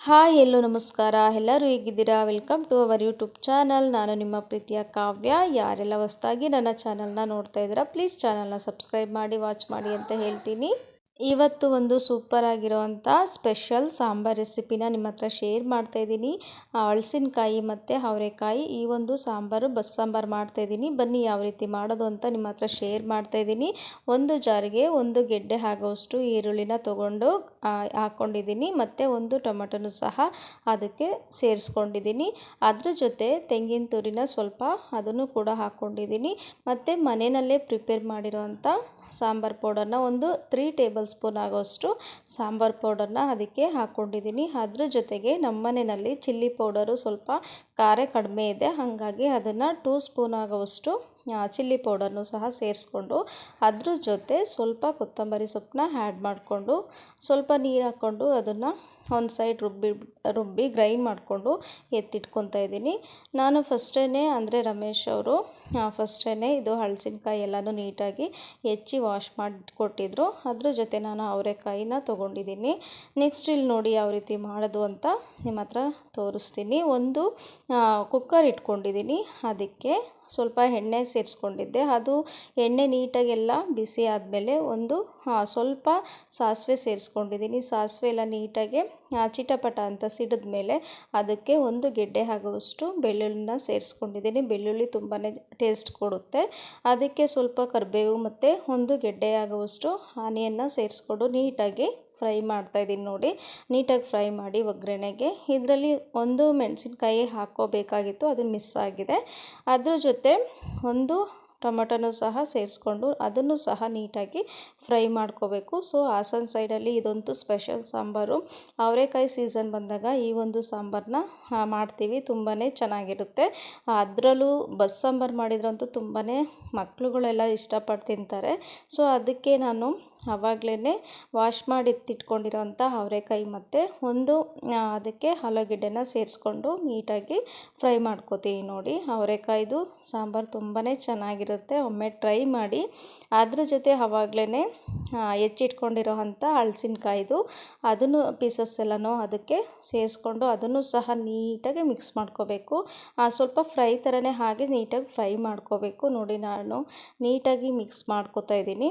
Hi, ಎಲ್ಲೋ ನಮಸ್ಕಾರ. ಎಲ್ಲರೂ ಹೇಗಿದ್ದೀರಾ? Welcome to our YouTube channel. ನಾನು ನಿಮ್ಮ ಪ್ರೀತಿಯ ಕಾವ್ಯ. ಯಾರೆಲ್ಲ ಹೊಸ್ದಾಗಿ ನನ್ನ ಚಾನಲ್ನ ನೋಡ್ತಾ ಇದ್ದೀರಾ, ಪ್ಲೀಸ್ ಚಾನಲ್ನ ಸಬ್ಸ್ಕ್ರೈಬ್ ಮಾಡಿ, ವಾಚ್ ಮಾಡಿ ಅಂತ ಹೇಳ್ತೀನಿ. ಇವತ್ತು ಒಂದು ಸೂಪರ್ ಆಗಿರೋವಂಥ ಸ್ಪೆಷಲ್ ಸಾಂಬಾರ್ ರೆಸಿಪಿನ ನಿಮ್ಮ ಹತ್ರ ಶೇರ್ ಮಾಡ್ತಾ ಇದ್ದೀನಿ. ಹಳಸಿನಕಾಯಿ ಮತ್ತು ಅವರೆಕಾಯಿ ಈ ಒಂದು ಸಾಂಬಾರು ಬಸ್ ಸಾಂಬಾರು ಮಾಡ್ತಾಯಿದ್ದೀನಿ ಬನ್ನಿ ಯಾವ ರೀತಿ ಮಾಡೋದು ಅಂತ ನಿಮ್ಮ ಹತ್ರ ಶೇರ್ ಮಾಡ್ತಾ ಇದ್ದೀನಿ. ಒಂದು ಜಾರಿಗೆ ಒಂದು ಗೆಡ್ಡೆ ಆಗೋಷ್ಟು ಈರುಳ್ಳಿನ ತೊಗೊಂಡು ಹಾಕ್ಕೊಂಡಿದ್ದೀನಿ ಮತ್ತು ಒಂದು ಟೊಮೆಟೊನು ಸಹ ಅದಕ್ಕೆ ಸೇರಿಸ್ಕೊಂಡಿದ್ದೀನಿ. ಅದ್ರ ಜೊತೆ ತೆಂಗಿನ ತುರಿನ ಸ್ವಲ್ಪ ಅದನ್ನು ಕೂಡ ಹಾಕ್ಕೊಂಡಿದ್ದೀನಿ ಮತ್ತು ಮನೆಯಲ್ಲೇ ಪ್ರಿಪೇರ್ ಮಾಡಿರೋವಂಥ ಸಾಂಬಾರು ಪೌಡರ್ನ ಒಂದು ತ್ರೀ ಟೇಬಲ್ ಸ್ಪೂನ್ ಆಗೋಷ್ಟು ಸಾಂಬಾರು ಪೌಡರ್ನ ಅದಕ್ಕೆ ಹಾಕ್ಕೊಂಡಿದ್ದೀನಿ. ಅದ್ರ ಜೊತೆಗೆ ನಮ್ಮ ಮನೆಯಲ್ಲಿ ಚಿಲ್ಲಿ ಪೌಡರು ಸ್ವಲ್ಪ ಖಾರ ಕಡಿಮೆ ಇದೆ. ಹಾಗಾಗಿ ಅದನ್ನು ಟೂ ಸ್ಪೂನ್ ಆಗುವಷ್ಟು ಚಿಲ್ಲಿ ಪೌಡರ್ನು ಸಹ ಸೇರಿಸ್ಕೊಂಡು ಅದ್ರ ಜೊತೆ ಸ್ವಲ್ಪ ಕೊತ್ತಂಬರಿ ಸೊಪ್ಪನ್ನ ಆ್ಯಡ್ ಮಾಡಿಕೊಂಡು, ಸ್ವಲ್ಪ ನೀರು ಹಾಕ್ಕೊಂಡು ಅದನ್ನು ಒಂದು ಸೈಡ್ ರುಬ್ಬಿ ರುಬ್ಬಿ ಗ್ರೈಂಡ್ ಮಾಡಿಕೊಂಡು ಎತ್ತಿಟ್ಕೊತಾ ಇದ್ದೀನಿ. ನಾನು ಫಸ್ಟೇ ಅಂದರೆ ರಮೇಶ್ ಅವರು ಫಸ್ಟೇ ಇದು ಹಳಸಿನಕಾಯಿ ಎಲ್ಲನೂ ನೀಟಾಗಿ ಹೆಚ್ಚಿ ವಾಶ್ ಮಾಡಿಕೊಟ್ಟಿದ್ರು. ಅದ್ರ ಜೊತೆ ನಾನು ಅವರೆಕಾಯಿನ ತೊಗೊಂಡಿದ್ದೀನಿ. ನೆಕ್ಸ್ಟ್ ಇಲ್ಲಿ ನೋಡಿ ಯಾವ ರೀತಿ ಮಾಡೋದು ಅಂತ ನಿಮ್ಮ ಹತ್ರ ತೋರಿಸ್ತೀನಿ. ಒಂದು ಕುಕ್ಕರ್ ಇಟ್ಕೊಂಡಿದ್ದೀನಿ ಅದಕ್ಕೆ ಸ್ವಲ್ಪ ಎಣ್ಣೆ ಸೇರಿಸ್ಕೊಂಡಿದ್ದೆ. ಅದು ಎಣ್ಣೆ ನೀಟಾಗೆಲ್ಲ ಬಿಸಿ ಆದಮೇಲೆ ಒಂದು ಸ್ವಲ್ಪ ಸಾಸಿವೆ ಸೇರಿಸ್ಕೊಂಡಿದ್ದೀನಿ. ಸಾಸಿವೆ ಎಲ್ಲ ನೀಟಾಗಿ ಚಿಟಪಟ ಅಂತ ಸಿಡಿದ ಮೇಲೆ ಅದಕ್ಕೆ ಒಂದು ಗೆಡ್ಡೆ ಆಗುವಷ್ಟು ಬೆಳ್ಳುಳ್ಳಿನ ಸೇರಿಸ್ಕೊಂಡಿದ್ದೀನಿ. ಬೆಳ್ಳುಳ್ಳಿ ತುಂಬಾ ಟೇಸ್ಟ್ ಕೊಡುತ್ತೆ. ಅದಕ್ಕೆ ಸ್ವಲ್ಪ ಕರಿಬೇವು ಮತ್ತು ಒಂದು ಗೆಡ್ಡೆ ಆಗುವಷ್ಟು ಆನಿಯನ್ನ ಸೇರಿಸ್ಕೊಂಡು ನೀಟಾಗಿ ಫ್ರೈ ಮಾಡ್ತಾ ಇದ್ದೀನಿ ನೋಡಿ. ನೀಟಾಗಿ ಫ್ರೈ ಮಾಡಿ ಒಗ್ಗರಣೆಗೆ. ಇದರಲ್ಲಿ ಒಂದು ಮೆಣಸಿನ್ಕಾಯಿ ಹಾಕೋಬೇಕಾಗಿತ್ತು. ಅದು ಮಿಸ್ ಆಗಿದೆ. ಅದ್ರ ಜೊತೆ ಒಂದು ಟೊಮೊಟೊನೂ ಸಹ ಸೇರಿಸ್ಕೊಂಡು ಅದನ್ನು ಸಹ ನೀಟಾಗಿ ಫ್ರೈ ಮಾಡ್ಕೋಬೇಕು. ಸೊ, ಹಾಸನ ಸೈಡಲ್ಲಿ ಇದಂತೂ ಸ್ಪೆಷಲ್ ಸಾಂಬಾರು. ಅವರೆಕಾಯಿ ಸೀಸನ್ ಬಂದಾಗ ಈ ಒಂದು ಸಾಂಬಾರನ್ನ ಮಾಡ್ತೀವಿ. ತುಂಬಾ ಚೆನ್ನಾಗಿರುತ್ತೆ. ಅದರಲ್ಲೂ ಬಸ್ ಸಾಂಬಾರು ಮಾಡಿದ್ರಂತೂ ತುಂಬಾ ಮಕ್ಕಳುಗಳೆಲ್ಲ ಇಷ್ಟಪಟ್ಟು ತಿಂತಾರೆ. ಸೊ, ಅದಕ್ಕೆ ನಾನು ಆವಾಗಲೇ ವಾಶ್ ಮಾಡಿ ಎತ್ತಿಟ್ಕೊಂಡಿರೋಂಥ ಅವರೆಕಾಯಿ ಮತ್ತು ಒಂದು ಅದಕ್ಕೆ ಆಲೂಗೆಡ್ಡೆನ ಸೇರಿಸ್ಕೊಂಡು ನೀಟಾಗಿ ಫ್ರೈ ಮಾಡ್ಕೋತೀನಿ ನೋಡಿ. ಅವರೆಕಾಯ್ದು ಸಾಂಬಾರು ತುಂಬಾ ಚೆನ್ನಾಗಿರುತ್ತೆ. ಒಮ್ಮೆ ಟ್ರೈ ಮಾಡಿ. ಅದ್ರ ಜೊತೆ ಆವಾಗಲೇ ಹೆಚ್ಚಿಟ್ಕೊಂಡಿರೋ ಅಂಥ ಅದನ್ನು ಪೀಸಸ್ ಎಲ್ಲನೂ ಅದಕ್ಕೆ ಸೇರಿಸ್ಕೊಂಡು ಅದನ್ನು ಸಹ ನೀಟಾಗಿ ಮಿಕ್ಸ್ ಮಾಡ್ಕೋಬೇಕು. ಸ್ವಲ್ಪ ಫ್ರೈ ಥರನೇ ಹಾಗೆ ನೀಟಾಗಿ ಫ್ರೈ ಮಾಡ್ಕೋಬೇಕು. ನೋಡಿ ನಾನು ನೀಟಾಗಿ ಮಿಕ್ಸ್ ಮಾಡ್ಕೋತಾ ಇದ್ದೀನಿ.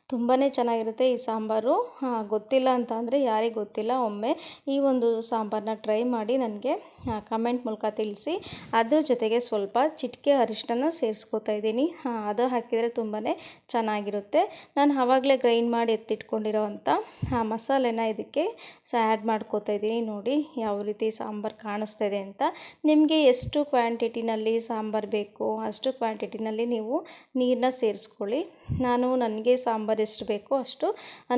ತುಂಬಾ ಚೆನ್ನಾಗಿರುತ್ತೆ ಈ ಸಾಂಬಾರು. ಗೊತ್ತಿಲ್ಲ ಅಂತ ಅಂದರೆ ಯಾರಿಗೆ ಗೊತ್ತಿಲ್ಲ. ಒಮ್ಮೆ ಈ ಒಂದು ಸಾಂಬಾರನ್ನ ಟ್ರೈ ಮಾಡಿ ನನಗೆ ಕಮೆಂಟ್ ಮೂಲಕ ತಿಳಿಸಿ. ಅದ್ರ ಜೊತೆಗೆ ಸ್ವಲ್ಪ ಚಿಟಿಕೆ ಅರಿಶಿನ ಸೇರಿಸ್ಕೋತಾ ಇದ್ದೀನಿ. ಅದು ಹಾಕಿದರೆ ತುಂಬಾ ಚೆನ್ನಾಗಿರುತ್ತೆ. ನಾನು ಆವಾಗಲೇ ಗ್ರೈಂಡ್ ಮಾಡಿ ಎತ್ತಿಟ್ಕೊಂಡಿರೋ ಅಂಥ ಮಸಾಲೆನ ಇದಕ್ಕೆ ಸ ಆ್ಯಡ್ ಮಾಡ್ಕೋತಾ ಇದ್ದೀನಿ. ನೋಡಿ ಯಾವ ರೀತಿ ಸಾಂಬಾರು ಕಾಣಿಸ್ತಾ ಇದೆ ಅಂತ. ನಿಮಗೆ ಎಷ್ಟು ಕ್ವಾಂಟಿಟಿನಲ್ಲಿ ಸಾಂಬಾರು ಬೇಕು, ಅಷ್ಟು ಕ್ವಾಂಟಿಟಿನಲ್ಲಿ ನೀವು ನೀರನ್ನ ಸೇರಿಸ್ಕೊಳ್ಳಿ. ನಾನು ನನಗೆ ಸಾಂಬಾರು ಎಷ್ಟು ಬೇಕೋ ಅಷ್ಟು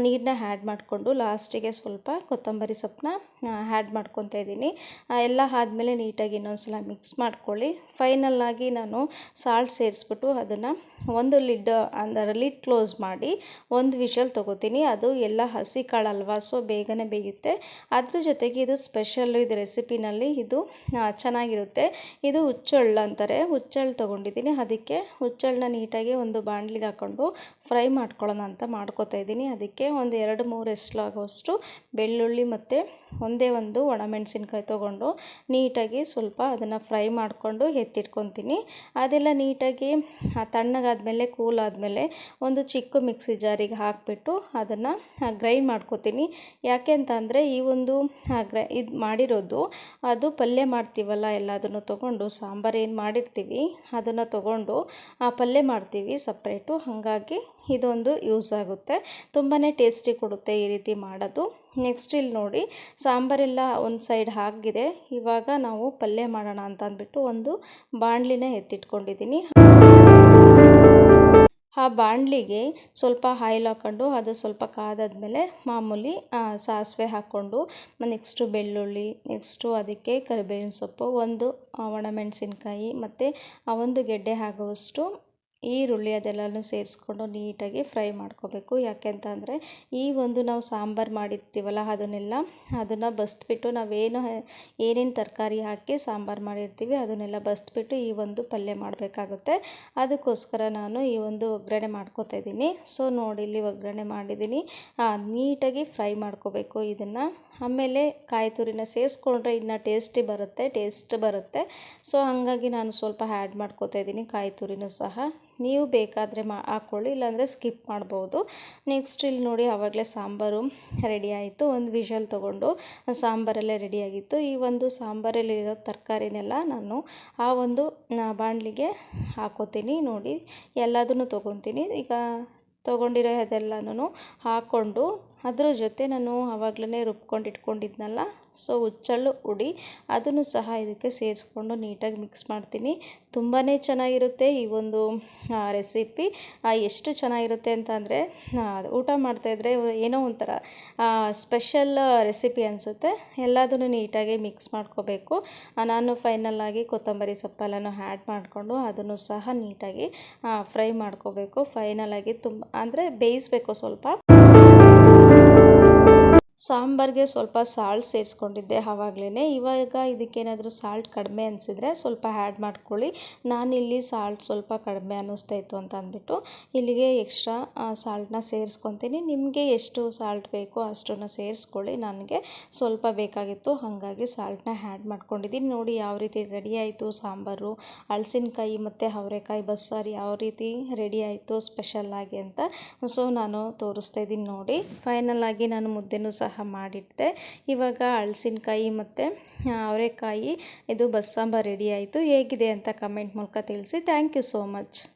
ನೀರನ್ನ ಆ್ಯಡ್ ಮಾಡಿಕೊಂಡು ಲಾಸ್ಟಿಗೆ ಸ್ವಲ್ಪ ಕೊತ್ತಂಬರಿ ಸೊಪ್ಪನ್ನ ಹ್ಯಾಡ್ ಮಾಡ್ಕೊತಾ ಇದ್ದೀನಿ. ಎಲ್ಲ ಆದಮೇಲೆ ನೀಟಾಗಿ ಇನ್ನೊಂದು ಮಿಕ್ಸ್ ಮಾಡ್ಕೊಳ್ಳಿ. ಫೈನಲ್ಲಾಗಿ ನಾನು ಸಾಲ್ಟ್ ಸೇರಿಸ್ಬಿಟ್ಟು ಅದನ್ನು ಒಂದು ಲಿಡ್ ಅಂದರೆ ಲಿಡ್ ಕ್ಲೋಸ್ ಮಾಡಿ ಒಂದು ವಿಷಲ್ ತೊಗೋತೀನಿ. ಅದು ಎಲ್ಲ ಹಸಿ ಅಲ್ವಾ ಸೊ ಬೇಗನೆ ಬೇಯುತ್ತೆ. ಅದ್ರ ಜೊತೆಗೆ ಇದು ಸ್ಪೆಷಲ್ಲು ಇದು ರೆಸಿಪಿನಲ್ಲಿ ಇದು ಚೆನ್ನಾಗಿರುತ್ತೆ. ಇದು ಹುಚ್ಚಳ್ಳು ಅಂತಾರೆ. ಹುಚ್ಚಳ್ಳು ತೊಗೊಂಡಿದ್ದೀನಿ. ಅದಕ್ಕೆ ಹುಚ್ಚಳ್ಳನ್ನ ನೀಟಾಗಿ ಒಂದು ಬಾಣಲಿಗೆ ಹಾಕ್ಕೊಂಡು ಫ್ರೈ ಮಾಡ್ಕೊಳ್ಳೋಣ ಅಂತ ಮಾಡ್ಕೋತಾ ಇದ್ದೀನಿ. ಅದಕ್ಕೆ ಒಂದು ಎರಡು ಮೂರು ಎಸ್ಲಾಗುವಷ್ಟು ಬೆಳ್ಳುಳ್ಳಿ ಮತ್ತು ಒಂದೇ ಒಂದು ಒಣಮೆಣಸಿನ್ಕಾಯಿ ತೊಗೊಂಡು ನೀಟಾಗಿ ಸ್ವಲ್ಪ ಅದನ್ನು ಫ್ರೈ ಮಾಡಿಕೊಂಡು ಎತ್ತಿಟ್ಕೊತೀನಿ. ಅದೆಲ್ಲ ನೀಟಾಗಿ ತಣ್ಣಗಾದಮೇಲೆ ಕೂಲ್ ಆದಮೇಲೆ ಒಂದು ಚಿಕ್ಕ ಮಿಕ್ಸಿ ಜಾರಿಗೆ ಹಾಕಿಬಿಟ್ಟು ಅದನ್ನು ಗ್ರೈಂಡ್ ಮಾಡ್ಕೋತೀನಿ. ಯಾಕೆ ಅಂತ ಅಂದರೆ ಈ ಒಂದು ಗ್ರೈ ಇದು ಮಾಡಿರೋದು ಅದು ಪಲ್ಯ ಮಾಡ್ತೀವಲ್ಲ ಎಲ್ಲದನ್ನು ತೊಗೊಂಡು, ಸಾಂಬಾರು ಏನು ಮಾಡಿರ್ತೀವಿ ಅದನ್ನು ತೊಗೊಂಡು ಪಲ್ಯ ಮಾಡ್ತೀವಿ ಸಪ್ರೇಟು. ಹಾಗಾಗಿ ಇದೊಂದು ಯೂಸ್ ಆಗುತ್ತೆ. ತುಂಬಾ ಟೇಸ್ಟಿ ಕೊಡುತ್ತೆ ಈ ರೀತಿ ಮಾಡೋದು. ನೆಕ್ಸ್ಟ್ ಇಲ್ಲಿ ನೋಡಿ, ಸಾಂಬಾರೆಲ್ಲ ಒಂದು ಸೈಡ್ ಆಗಿದೆ ಇವಾಗ ನಾವು ಪಲ್ಯ ಮಾಡೋಣ ಅಂತ ಅಂದ್ಬಿಟ್ಟು ಒಂದು ಬಾಣಲಿನ ಎತ್ತಿಟ್ಕೊಂಡಿದ್ದೀನಿ. ಆ ಬಾಣಲಿಗೆ ಸ್ವಲ್ಪ ಆಯಿಲ್ ಹಾಕ್ಕೊಂಡು ಅದು ಸ್ವಲ್ಪ ಕಾದಾದ್ಮೇಲೆ ಮಾಮೂಲಿ ಸಾಸಿವೆ ಹಾಕ್ಕೊಂಡು ನೆಕ್ಸ್ಟು ಬೆಳ್ಳುಳ್ಳಿ ನೆಕ್ಸ್ಟು ಅದಕ್ಕೆ ಕರಿಬೇವಿನ ಸೊಪ್ಪು, ಒಂದು ಒಣಮೆಣಸಿನ್ಕಾಯಿ ಮತ್ತು ಒಂದು ಗೆಡ್ಡೆ ಆಗುವಷ್ಟು ಈರುಳ್ಳಿ ಅದೆಲ್ಲನೂ ಸೇರಿಸ್ಕೊಂಡು ನೀಟಾಗಿ ಫ್ರೈ ಮಾಡ್ಕೋಬೇಕು. ಯಾಕೆ ಅಂತ ಅಂದರೆ ಈ ಒಂದು ನಾವು ಸಾಂಬಾರು ಮಾಡಿರ್ತೀವಲ್ಲ, ಅದನ್ನೆಲ್ಲ ಅದನ್ನು ಬಸ್ತ್ಬಿಟ್ಟು ನಾವೇನು ಏನೇನು ತರಕಾರಿ ಹಾಕಿ ಸಾಂಬಾರು ಮಾಡಿರ್ತೀವಿ, ಅದನ್ನೆಲ್ಲ ಬಸ್ಬಿಟ್ಟು ಈ ಒಂದು ಪಲ್ಯ ಮಾಡಬೇಕಾಗುತ್ತೆ. ಅದಕ್ಕೋಸ್ಕರ ನಾನು ಈ ಒಂದು ಒಗ್ಗರಣೆ ಮಾಡ್ಕೋತಾ ಇದ್ದೀನಿ. ಸೊ, ನೋಡಿ, ಇಲ್ಲಿ ಒಗ್ಗರಣೆ ಮಾಡಿದ್ದೀನಿ. ನೀಟಾಗಿ ಫ್ರೈ ಮಾಡ್ಕೋಬೇಕು ಇದನ್ನು. ಆಮೇಲೆ ಕಾಯಿ ತುರಿನ ಸೇರಿಸ್ಕೊಂಡ್ರೆ ಇನ್ನು ಟೇಸ್ಟಿ ಬರುತ್ತೆ, ಟೇಸ್ಟ್ ಬರುತ್ತೆ. ಸೊ, ಹಾಗಾಗಿ ನಾನು ಸ್ವಲ್ಪ ಆ್ಯಡ್ ಮಾಡ್ಕೋತಾ ಇದ್ದೀನಿ ಕಾಯಿ ತುರಿನೂ ಸಹ. ನೀವು ಬೇಕಾದರೆ ಮಾ, ಹಾಕ್ಕೊಳ್ಳಿ, ಇಲ್ಲಾಂದರೆ ಸ್ಕಿಪ್ ಮಾಡ್ಬೋದು. ನೆಕ್ಸ್ಟ್ ಇಲ್ಲಿ ನೋಡಿ ಆವಾಗಲೇ ಸಾಂಬಾರು ರೆಡಿ ಆಯಿತು. ಒಂದು ವಿಷಲ್ ತೊಗೊಂಡು ಸಾಂಬಾರಲ್ಲೇ ರೆಡಿಯಾಗಿತ್ತು ಈ ಒಂದು ಸಾಂಬಾರಲ್ಲಿರೋ ತರಕಾರಿನೆಲ್ಲ ನಾನು ಆ ಒಂದು ಬಾಣಲಿಗೆ ಹಾಕೋತೀನಿ. ನೋಡಿ, ಎಲ್ಲದನ್ನು ತೊಗೊತೀನಿ. ಈಗ ತೊಗೊಂಡಿರೋ ಅದೆಲ್ಲನೂ ಹಾಕ್ಕೊಂಡು ಅದ್ರ ಜೊತೆ ನಾನು ಆವಾಗಲೇ ರುಬ್ಕೊಂಡು ಇಟ್ಕೊಂಡಿದ್ನಲ್ಲ ಸೊ ಹುಚ್ಚಳ್ಳು ಹುಡಿ, ಅದನ್ನು ಸಹ ಇದಕ್ಕೆ ಸೇರಿಸ್ಕೊಂಡು ನೀಟಾಗಿ ಮಿಕ್ಸ್ ಮಾಡ್ತೀನಿ. ತುಂಬಾ ಚೆನ್ನಾಗಿರುತ್ತೆ ಈ ಒಂದು ರೆಸಿಪಿ ಎಷ್ಟು ಚೆನ್ನಾಗಿರುತ್ತೆ ಅಂತ ಅಂದರೆ ಊಟ ಮಾಡ್ತಾಯಿದ್ರೆ ಏನೋ ಒಂಥರ ಸ್ಪೆಷಲ್ ರೆಸಿಪಿ ಅನಿಸುತ್ತೆ. ಎಲ್ಲದನ್ನು ನೀಟಾಗಿ ಮಿಕ್ಸ್ ಮಾಡ್ಕೋಬೇಕು. ನಾನು ಫೈನಲ್ಲಾಗಿ ಕೊತ್ತಂಬರಿ ಸೊಪ್ಪೆಲ್ಲನೂ ಆ್ಯಡ್ ಮಾಡಿಕೊಂಡು ಅದನ್ನು ಸಹ ನೀಟಾಗಿ ಫ್ರೈ ಮಾಡ್ಕೋಬೇಕು. ಫೈನಲಾಗಿ ತುಂಬ, ಅಂದರೆ ಬೇಯಿಸಬೇಕು ಸ್ವಲ್ಪ. ಸಾಂಬಾರಿಗೆ ಸ್ವಲ್ಪ ಸಾಲ್ಟ್ ಸೇರಿಸ್ಕೊಂಡಿದ್ದೆ ಆವಾಗ್ಲೇ ಇವಾಗ ಇದಕ್ಕೇನಾದರೂ ಸಾಲ್ಟ್ ಕಡಿಮೆ ಅನಿಸಿದ್ರೆ ಸ್ವಲ್ಪ ಆ್ಯಡ್ ಮಾಡ್ಕೊಳ್ಳಿ. ನಾನಿಲ್ಲಿ ಸಾಲ್ಟ್ ಸ್ವಲ್ಪ ಕಡಿಮೆ ಅನ್ನಿಸ್ತಾ ಇತ್ತು ಅಂತ ಅಂದ್ಬಿಟ್ಟು ಇಲ್ಲಿಗೆ ಎಕ್ಸ್ಟ್ರಾ ಸಾಲ್ಟನ್ನ ಸೇರಿಸ್ಕೊತೀನಿ. ನಿಮಗೆ ಎಷ್ಟು ಸಾಲ್ಟ್ ಬೇಕೋ ಅಷ್ಟನ್ನು ಸೇರಿಸ್ಕೊಳ್ಳಿ. ನನಗೆ ಸ್ವಲ್ಪ ಬೇಕಾಗಿತ್ತು, ಹಾಗಾಗಿ ಸಾಲ್ಟನ್ನ ಆ್ಯಡ್ ಮಾಡ್ಕೊಂಡಿದ್ದೀನಿ. ನೋಡಿ ಯಾವ ರೀತಿ ರೆಡಿ ಆಯಿತು ಸಾಂಬಾರು. ಹಳಸಿನಕಾಯಿ ಮತ್ತು ಅವರೆಕಾಯಿ ಬಸ್ಸಾರು ಯಾವ ರೀತಿ ರೆಡಿ ಆಯಿತು ಸ್ಪೆಷಲ್ಲಾಗಿ ಅಂತ. ಸೊ ನಾನು ತೋರಿಸ್ತಾ ಇದ್ದೀನಿ ನೋಡಿ. ಫೈನಲ್ ಆಗಿ ನಾನು ಮುದ್ದೆನೂ ಸಹ ಮಾಡಿಟ್ಟಿದ್ದೆ ಇವಾಗ ಹಳಸಿನಕಾಯಿ ಮತ್ತು ಅವರೆಕಾಯಿ, ಇದು ಬಸ್ಸಾಂಬಾರು ರೆಡಿ ಆಯಿತು. ಹೇಗಿದೆ ಅಂತ ಕಮೆಂಟ್ ಮೂಲಕ ತಿಳಿಸಿ. Thank you so much